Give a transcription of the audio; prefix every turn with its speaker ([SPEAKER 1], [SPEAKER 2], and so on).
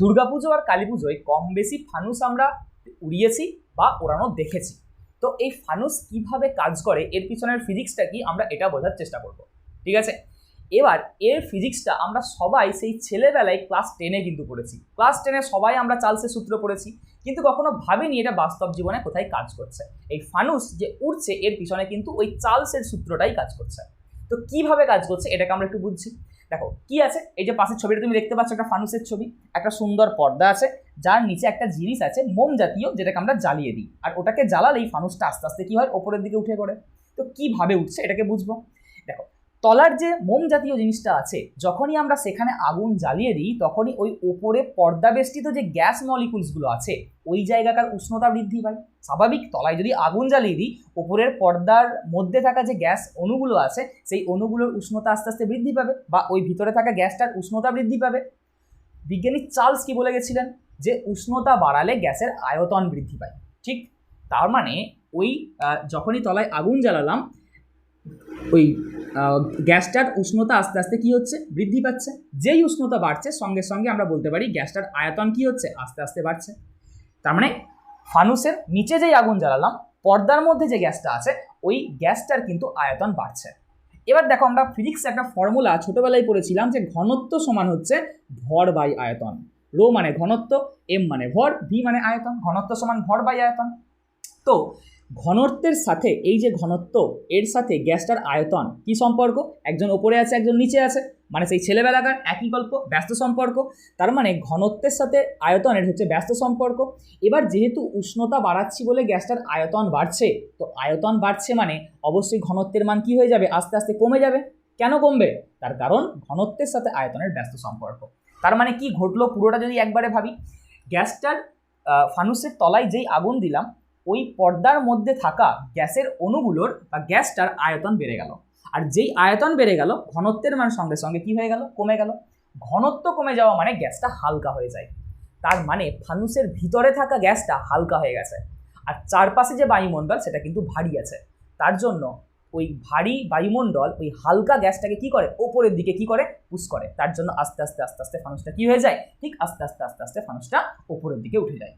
[SPEAKER 1] দুর্গাপুজো আর কালী পুজোয় কম বেশি ফানুস আমরা উড়িয়েছি বা ওড়ানো দেখেছি। তো এই ফানুস কীভাবে কাজ করে, এর পিছনের ফিজিক্সটা কি আমরা এটা বোঝার চেষ্টা করব। ঠিক আছে? এবার এর ফিজিক্সটা আমরা সবাই সেই ছেলেবেলায় ক্লাস টেনে কিন্তু পড়েছি। ক্লাস টেনে সবাই আমরা চার্লসের সূত্র পড়েছি, কিন্তু কখনো ভাবিনি এটা বাস্তব জীবনে কোথায় কাজ করছে। এই ফানুস যে উড়ছে, এর পিছনে কিন্তু ওই চার্লসের সূত্রটাই কাজ করছে। তো কীভাবে কাজ করছে এটাকে আমরা একটু বুঝছি। দেখো, কি আছে? এই যে পাশের ছবিটা তুমি দেখতে পাচ্ছ, একটা ফানুসের ছবি, একটা সুন্দর পর্দা আছে, যার নিচে একটা জিনিস আছে, মোম জাতীয়, যেটাকে আমরা জ্বালিয়ে দিই। আর ওটাকে জ্বালালেই ফানুসটা আস্তে আস্তে কি হয়? ওপরের দিকে উঠে পড়ে। তো কীভাবে উঠছে এটাকে বুঝব? দেখো তলার যে মোম জাতীয় জিনিসটা আছে, যখনই আমরা সেখানে আগুন জ্বালিয়ে দিই, তখনই ওই ওপরে পর্দা বেষ্টিত যে গ্যাস মলিকুলসগুলো আছে, ওই জায়গাকার উষ্ণতা বৃদ্ধি পায়। স্বাভাবিক তলায় যদি আগুন জ্বালিয়ে দিই, ওপরের পর্দার মধ্যে থাকা যে গ্যাস অণুগুলো আছে, সেই অণুগুলোর উষ্ণতা আস্তে আস্তে বৃদ্ধি পাবে বা ওই ভিতরে থাকা গ্যাসটার উষ্ণতা বৃদ্ধি পাবে। বিজ্ঞানী চার্লস কি বলে গেছিলেন যে উষ্ণতা বাড়ালে গ্যাসের আয়তন বৃদ্ধি পায়। ঠিক তার মানে ওই যখনই তলায় আগুন জ্বালালাম, ওই গ্যাসটার উষ্ণতা আস্তে আস্তে কি হচ্ছে? বৃদ্ধি পাচ্ছে। যেই উষ্ণতা বাড়ছে, সঙ্গে সঙ্গে আমরা বলতে পারি গ্যাসটার আয়তন কি হচ্ছে? আস্তে আস্তে বাড়ছে। তার মানে ফানুসের নিচে যেই আগুন জ্বালালাম, পর্দার মধ্যে যে গ্যাসটা আছে, ওই গ্যাসটার কিন্তু আয়তন বাড়ছে। এবার দেখো, আমরা ফিজিক্স একটা ফর্মুলা ছোটবেলায় পড়েছিলাম যে ঘনত্ব সমান হচ্ছে ভর বাই আয়তন। রো মানে ঘনত্ব, এম মানে ভর, ভি মানে আয়তন, ঘনত্ব সমান ভর বাই আয়তন। তো ঘনত্বের সাথে, এই যে ঘনত্ব, এর সাথে গ্যাসটার আয়তন কি সম্পর্ক? একজন ওপরে আছে, একজন নিচে আছে। মানে সেই ছেলেবেলাকার একই গল্প, ব্যস্ত সম্পর্ক। তার মানে ঘনত্বের সাথে আয়তনের হচ্ছে ব্যস্ত সম্পর্ক। এবার যেহেতু উষ্ণতা বাড়াচ্ছি বলে গ্যাসটার আয়তন বাড়ছে, তো আয়তন বাড়ছে মানে অবশ্যই ঘনত্বের মান কি হয়ে যাবে? আস্তে আস্তে কমে যাবে। কেন কমবে? তার কারণ ঘনত্বের সাথে আয়তনের ব্যস্ত সম্পর্ক। তার মানে কি ঘটলো? পুরোটা যদি একবারে ভাবি, গ্যাসটার ফানুসের তলায় যেই আগুন দিলাম ওই পর্দার মধ্যে থাকা গ্যাসের অণুগুলোর বা গ্যাসটার আয়তন বেড়ে গেল। আর যেই আয়তন বেড়ে গেল, ঘনত্বের মান সঙ্গে সঙ্গে কি হয়ে গেল? কমে গেল। ঘনত্ব কমে যাওয়া মানে গ্যাসটা হালকা হয়ে যায়। তার মানে ফানুসের ভিতরে থাকা গ্যাসটা হালকা হয়ে গেছে। আর চারপাশে যে বায়ুমণ্ডল, সেটা কিন্তু ভারী আছে। তার জন্য ওই ভারী বায়ুমণ্ডল, ওই হালকা গ্যাসটাকে কি করে? ওপরের দিকে কি করে? পুশ করে। তার জন্য আস্তে আস্তে আস্তে আস্তে ফানুসটা কি হয়ে যায়? ঠিক আস্তে আস্তে আস্তে আস্তে ফানুসটা ওপরের দিকে উঠে যায়।